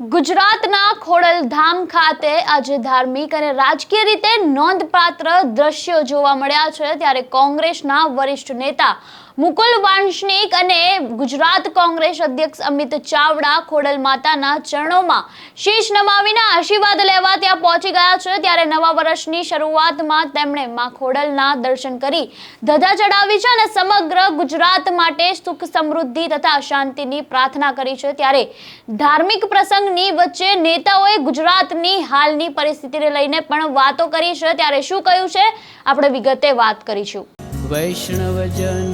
ગુજરાતના ખોડલધામ ખાતે આજે ધાર્મિક અને રાજકીય રીતે નોંધપાત્ર દ્રશ્યો જોવા મળ્યા છે. ત્યારે કોંગ્રેસના વરિષ્ઠ નેતા મુકુલ વાંશનિક અને ગુજરાત કોંગ્રેસ અધ્યક્ષ અમિત ચાવડા ખોડલ માતાના ચરણોમાં શીશ નમાવીને આશીર્વાદ લેવા ત્યાં પહોંચી ગયા છે. ત્યારે નવા વર્ષની શરૂઆતમાં તેમણે મા ખોડલના દર્શન કરી ધજા ચડાવી છે અને સમગ્ર ગુજરાત માટે સુખ સમૃદ્ધિ તથા શાંતિની પ્રાર્થના કરી છે. ત્યારે ધાર્મિક પ્રસંગની વચ્ચે નેતાઓએ ગુજરાતની હાલની પરિસ્થિતિને લઈને પણ વાતો કરી છે. ત્યારે શું કહ્યું છે? આપણે વિગતે વાત કરીશું. વૈષ્ણવજન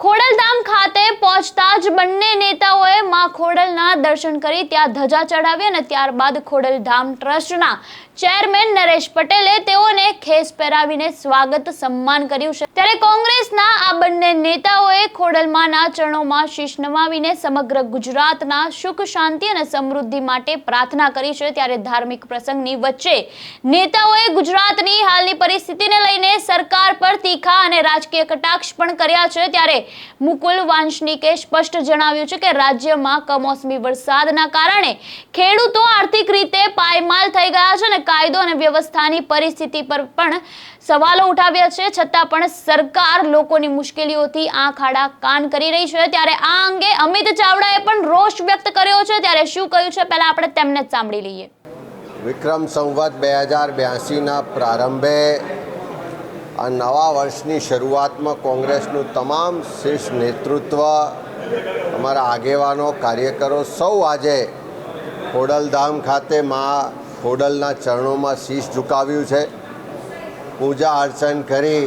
ખોડલધામ ખાતે પહોંચતા જ બંને નેતાઓએ માં ખોડલના દર્શન કરી ત્યાં ધજા ચડાવી અને ત્યારબાદ ખોડલધામ ટ્રસ્ટના ચેરમેન નરેશ પટેલે તેઓને ખેસ પહેરાવીને સ્વાગત સન્માન કર્યું છે. ત્યારે કોંગ્રેસના આ બંને નેતાઓએ ખોડલમાના ચરણોમાં શીશ નમાવીને સમગ્ર ગુજરાતના સુખ, શાંતિ અને સમૃદ્ધિ માટે પ્રાર્થના કરી છે. ત્યારે ધાર્મિક પ્રસંગની વચ્ચે નેતાઓએ ગુજરાતની હાલની પરિસ્થિતિને લઈને સરકાર પર તીખા અને રાજકીય કટાક્ષ પણ કર્યા છે. ત્યારે મુકુલ વાંશનિકે સ્પષ્ટ જણાવ્યું છે કે રાજ્યમાં કમોસમી વરસાદના કારણે ખેડૂતો આર્થિક રીતે પાયમાલ થઈ ગયા છે અને કાયદો અને વ્યવસ્થાની પરિસ્થિતિ પર પણ સવાલો ઉઠાવ્યા છે. છતાં પણ સરકાર લોકોની મુશ્કેલીઓથી આંખ આડા કાન કરી રહી છે. ત્યારે આ અંગે અમિત ચાવડાએ પણ રોષ વ્યક્ત કર્યો છે. ત્યારે શું કહ્યું છે પહેલા આપણે તેમને જ સાંભળી લઈએ. વિક્રમ સંવત બે હજાર બ્યાસીના પ્રારંભે આ નવા વર્ષની શરૂઆતમાં કોંગ્રેસનું તમામ શીર્ષ નેતૃત્વ, અમારા આગેવાનો, કાર્યકરો સૌ આજે ખોડલધામ ખાતે મા ખોડલના ચરણોમાં શીશ ઝુકાવ્યું છે. પૂજા અર્ચન કરી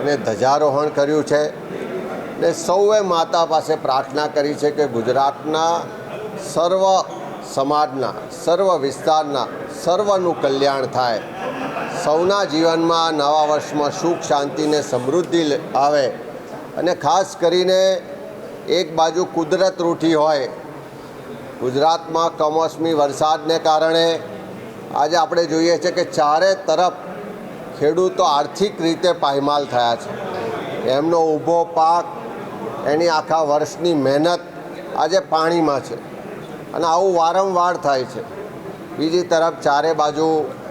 અને ધ્વજારોહણ કર્યું છે. ને સૌએ માતા પાસે પ્રાર્થના કરી છે કે ગુજરાતના સર્વ સમાજના, સર્વ વિસ્તારના સર્વનું કલ્યાણ થાય. સૌના જીવનમાં નવા વર્ષમાં સુખ શાંતિ ને સમૃદ્ધિ આવે. અને ખાસ કરીને એક બાજુ કુદરત રૂઠી હોય. ગુજરાતમાં કમોસમી વરસાદને કારણે આજે આપણે જોઈએ છે કે ચારે તરફ ખેડૂતો આર્થિક રીતે પાયમાલ થયા છે. એમનો ઊભો પાક, એની આખા વર્ષની મહેનત આજે પાણીમાં છે. અને આવું વારંવાર થાય છે. બીજી તરફ ચારે બાજુ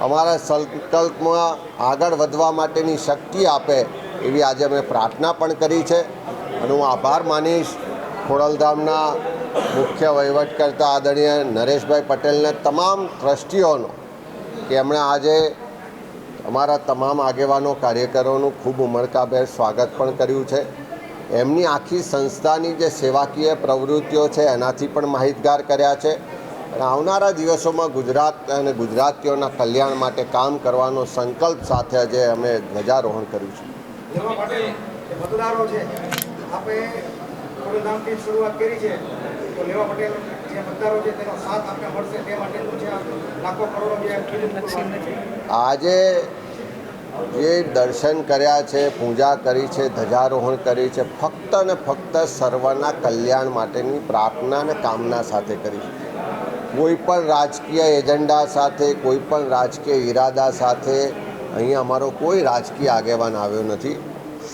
અમારા સંકલ્પમાં આગળ વધવા માટેની શક્તિ આપે એવી આજે અમે પ્રાર્થના પણ કરી છે. અને હું આભાર માનીશ ખોડલધામના મુખ્ય વહીવટકર્તા આદરણીય નરેશભાઈ પટેલને તમામ ટ્રસ્ટીઓનો કે એમણે આજે અમારા તમામ આગેવાનો કાર્યકરોનું ખૂબ ઉમળકાભેર સ્વાગત પણ કર્યું છે. એમની આખી સંસ્થાની જે સેવાકીય પ્રવૃત્તિઓ છે એનાથી પણ માહિતગાર કર્યા છે. અને આવનારા દિવસોમાં ગુજરાત અને ગુજરાતીઓના કલ્યાણ માટે કામ કરવાનો સંકલ્પ સાથે આજે અમે ધ્વજારોહણ કર્યું છે. આજે જે દર્શન કર્યા છે પૂજા કરી છે ધ્વજારોહણ કરી છે ફક્ત ને ફક્ત સર્વના કલ્યાણ માટેની પ્રાર્થના અને કામના સાથે કરી છે. કોઈ પણ રાજકીય એજન્ડા સાથે, કોઈ પણ રાજકીય ઈરાદા સાથે અહીંયા અમારો કોઈ રાજકીય આગેવાન આવ્યો નથી.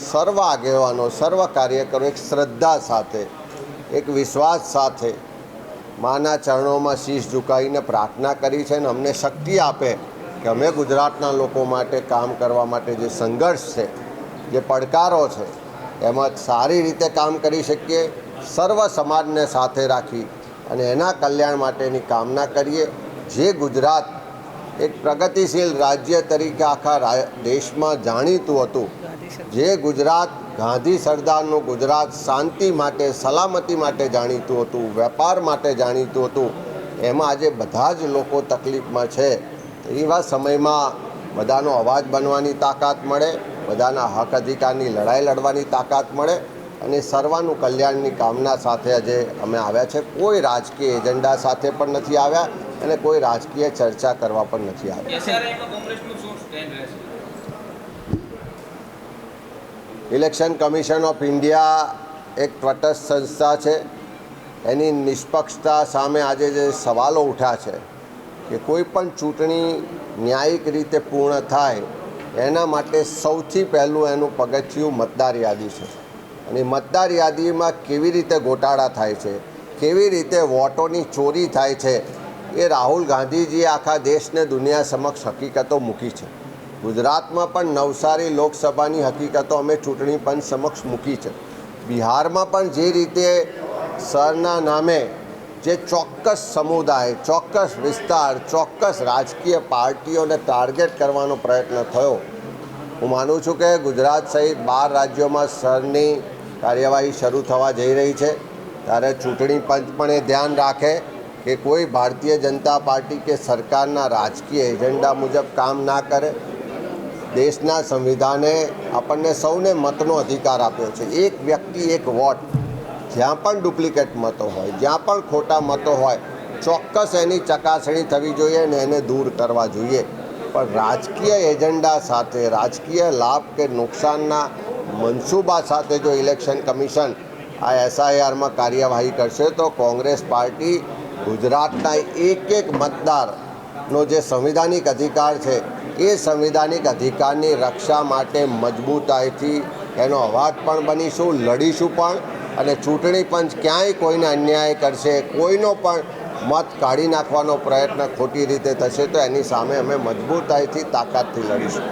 સર્વ આગેવાનો, સર્વ કાર્યકરો એક શ્રદ્ધા સાથે, એક વિશ્વાસ સાથે માના ચરણોમાં શીશ ઝુકાવીને પ્રાર્થના કરી છે અને અમને શક્તિ આપે કે અમે ગુજરાતના લોકો માટે કામ કરવા માટે જે સંઘર્ષ છે, જે પડકારો છે, એમાં સારી રીતે કામ કરી શકીએ, સર્વ સમાજને સાથે રાખી અને એના કલ્યાણ માટેની કામના કરીએ. જે ગુજરાત એક પ્રગતિશીલ રાજ્ય તરીકે આખા દેશમાં જાણીતું હતું. જે ગુજરાત ગાંધી સરદારનું ગુજરાત શાંતિ માટે, સલામતી માટે જાણીતું હતું, વેપાર માટે જાણીતું હતું. એમાં આજે બધા જ લોકો તકલીફમાં છે. એવા સમયમાં બધાનો અવાજ બનવાની તાકાત મળે, બધાના હક અધિકારની લડાઈ લડવાની તાકાત મળે અને સર્વાનું કલ્યાણની કામના સાથે આજે અમે આવ્યા છે. કોઈ રાજકીય એજન્ડા સાથે પણ નથી આવ્યા અને કોઈ રાજકીય ચર્ચા કરવા પણ નથી આવ્યા. ઇલેક્શન કમિશન ઓફ ઇન્ડિયા એક તટસ્થ સંસ્થા છે. એની નિષ્પક્ષતા સામે આજે જે સવાલો ઉઠ્યા છે કે કોઈ પણ ચૂંટણી ન્યાયિક રીતે પૂર્ણ થાય એના માટે સૌથી પહેલું એનું પગથિયું મતદાર યાદી છે. અને મતદાર યાદીમાં કેવી રીતે ગોટાળા થાય છે, કેવી રીતે વોટોની ચોરી થાય છે, એ રાહુલ ગાંધીજીએ આખા દેશને દુનિયા સમક્ષ હકીકતો મૂકી છે. ગુજરાતમાં પણ નવસારી લોકસભાની હકીકતો અમે ચૂંટણી પંચ સમક્ષ મૂકી છે. બિહારમાં પણ જે રીતે સરના નામે જે ચોક્કસ સમુદાય, ચોક્કસ વિસ્તાર, ચોક્કસ રાજકીય પાર્ટીઓને ટાર્ગેટ કરવાનો પ્રયત્ન થયો, હું માનું છું કે ગુજરાત સહિત બાર રાજ્યોમાં સરની કાર્યવાહી શરૂ થવા જઈ રહી છે. ત્યારે ચૂંટણી પંચ પણ એ ધ્યાન રાખે કે કોઈ ભારતીય જનતા પાર્ટી કે સરકારના રાજકીય એજન્ડા મુજબ કામ ના કરે. દેશના સંવિધાને આપણને સૌને મતનો અધિકાર આપ્યો છે. એક વ્યક્તિ એક વોટ, જ્યાં પણ ડુપ્લિકેટ મતો હોય, જ્યાં પણ ખોટા મતો હોય, ચોક્કસ એની ચકાસણી થવી જોઈએ અને એને દૂર કરવા જોઈએ. પણ રાજકીય એજન્ડા સાથે રાજકીય લાભ કે નુકસાનના મનસૂબા સાથે જો ઇલેક્શન કમિશન આ એસઆઈઆરમાં કાર્યવાહી કરશે, તો કોંગ્રેસ પાર્ટી ગુજરાતના એક એક મતદારનો જે સંવિધાનિક અધિકાર છે, એ સંવિધાનિક અધિકારની રક્ષા માટે મજબૂતાઈથી એનો અવાજ પણ બનીશું, લડીશું પણ અને ચૂંટણી પંચ ક્યાંય કોઈને અન્યાય કરશે, કોઈનો પણ મત કાઢી નાખવાનો પ્રયત્ન ખોટી રીતે થશે, તો એની સામે અમે મજબૂતાઈથી તાકાતથી લડીશું.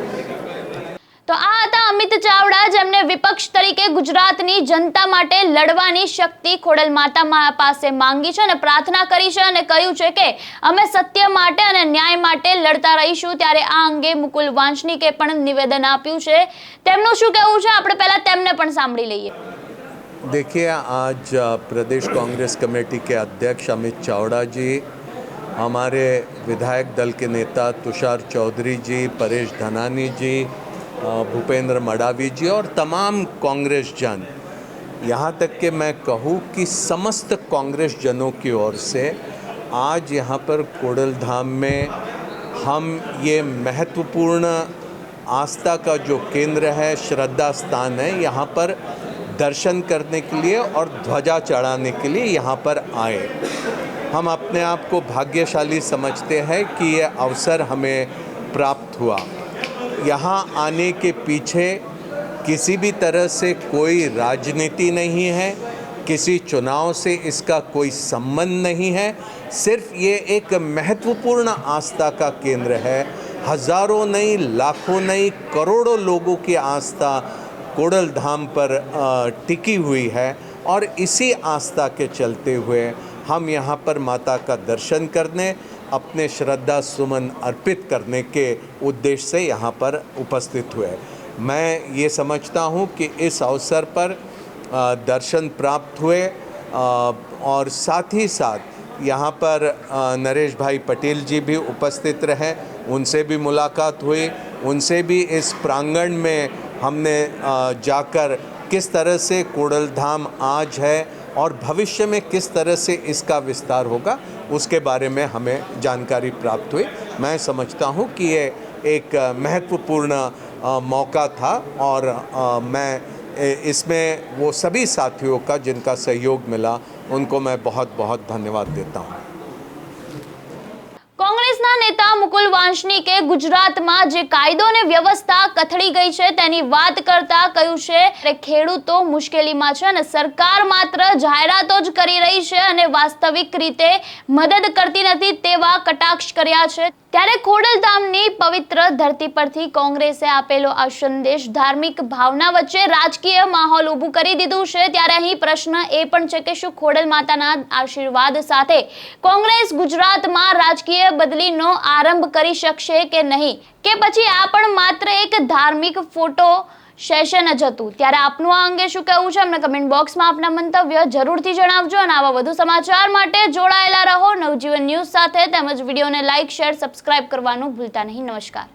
અમિત ચાવડા જેમને વિપક્ષ તરીકે ગુજરાતની જનતા માટે લડવાની શક્તિ ખોડલ માતા મા- પાસે માંગી છે અને પ્રાર્થના કરી છે અને કહ્યું છે કે અમે સત્ય માટે અને ન્યાય માટે લડતા રહીશું ત્યારે આ અંગે મુકુલ વાંચનીકે પણ નિવેદન આપ્યું છે તેમનું શું કહેવું છે આપણે પહેલા તેમને પણ સાંભળી લઈએ देखिए आज अ, प्रदेश कांग्रेस कमेटी के अध्यक्ष अमित चावड़ा जी हमारे विधायक दल के नेता तुषार चौधरी जी परेश धनानी जी अ, भूपेंद्र मडावी जी और तमाम कांग्रेस जन। यहाँ तक कि मैं कहूँ कि समस्त कांग्रेस जनों की ओर से आज यहाँ पर कोडल धाम में हम ये महत्वपूर्ण आस्था का जो केंद्र है, श्रद्धा स्थान है, यहाँ पर दर्शन करने के लिए और ध्वजा चढ़ाने के लिए यहाँ पर आए। हम अपने आप को भाग्यशाली समझते हैं कि ये अवसर हमें प्राप्त हुआ। यहाँ आने के पीछे किसी भी तरह से कोई राजनीति नहीं है, किसी चुनाव से इसका कोई संबंध नहीं है। सिर्फ़ ये एक महत्वपूर्ण आस्था का केंद्र है। हज़ारों नहीं लाखों नहीं करोड़ों लोगों की आस्था कोडल धाम पर टिकी हुई है और इसी आस्था के चलते हुए हम यहाँ पर माता का दर्शन करने अपने श्रद्धा सुमन अर्पित करने के उद्देश्य से यहाँ पर उपस्थित हुए मैं ये समझता हूँ कि इस अवसर पर दर्शन प्राप्त हुए और साथ ही साथ यहाँ पर नरेश भाई पटेल जी भी उपस्थित रहे, उनसे भी मुलाकात हुई, उनसे भी इस प्रांगण में हमने जाकर किस तरह से कोडल धाम आज है और भविष्य में किस तरह से इसका विस्तार होगा, उसके बारे में हमें जानकारी प्राप्त हुई। मैं समझता हूँ कि ये एक महत्वपूर्ण मौका था और मैं इसमें वो सभी साथियों का जिनका सहयोग मिला, उनको मैं बहुत बहुत धन्यवाद देता हूँ। કોંગ્રેસના નેતા મુકુલ મુકુલ ગુજરાતમાં જે કાયદો અને વ્યવસ્થા કથળી ગઈ છે તેની વાત કરતા કહ્યું છે કે ખેડૂતો મુશ્કેલીમાં છે અને સરકાર માત્ર જાહેરાતો જ કરી રહી છે અને વાસ્તવિક રીતે મદદ કરતી નથી તેવા કટાક્ષ કર્યા છે. ત્યારે ખોડલધામની પવિત્ર ધરતી પરથી કોંગ્રેસે આપેલો આ સંદેશ ધાર્મિક ભાવના વચ્ચે રાજકીય માહોલ ઊભું કરી દીધું છે. ત્યારે અહીં પ્રશ્ન એ પણ છે કે શું ખોડલ માતાના આશીર્વાદ સાથે કોંગ્રેસ ગુજરાતમાં રાજકીય બદલીનો આરંભ કરી શકશે કે નહીં? કે પછી આ પણ માત્ર એક ધાર્મિક ફોટો સેશન જ હતું? ત્યારે આપનું આ અંગે શું કહેવું છે? અમને કમેન્ટ બોક્સમાં આપના મંતવ્ય જરૂરથી જણાવજો અને આવા વધુ સમાચાર માટે જોડાયેલા રહો. નવજીવન ન્યૂઝ સાથે તેમજ વિડીયોને લાઇક શેર સબસ્ક્રાઇબ કરવાનું ભૂલતા નહીં. નમસ્કાર.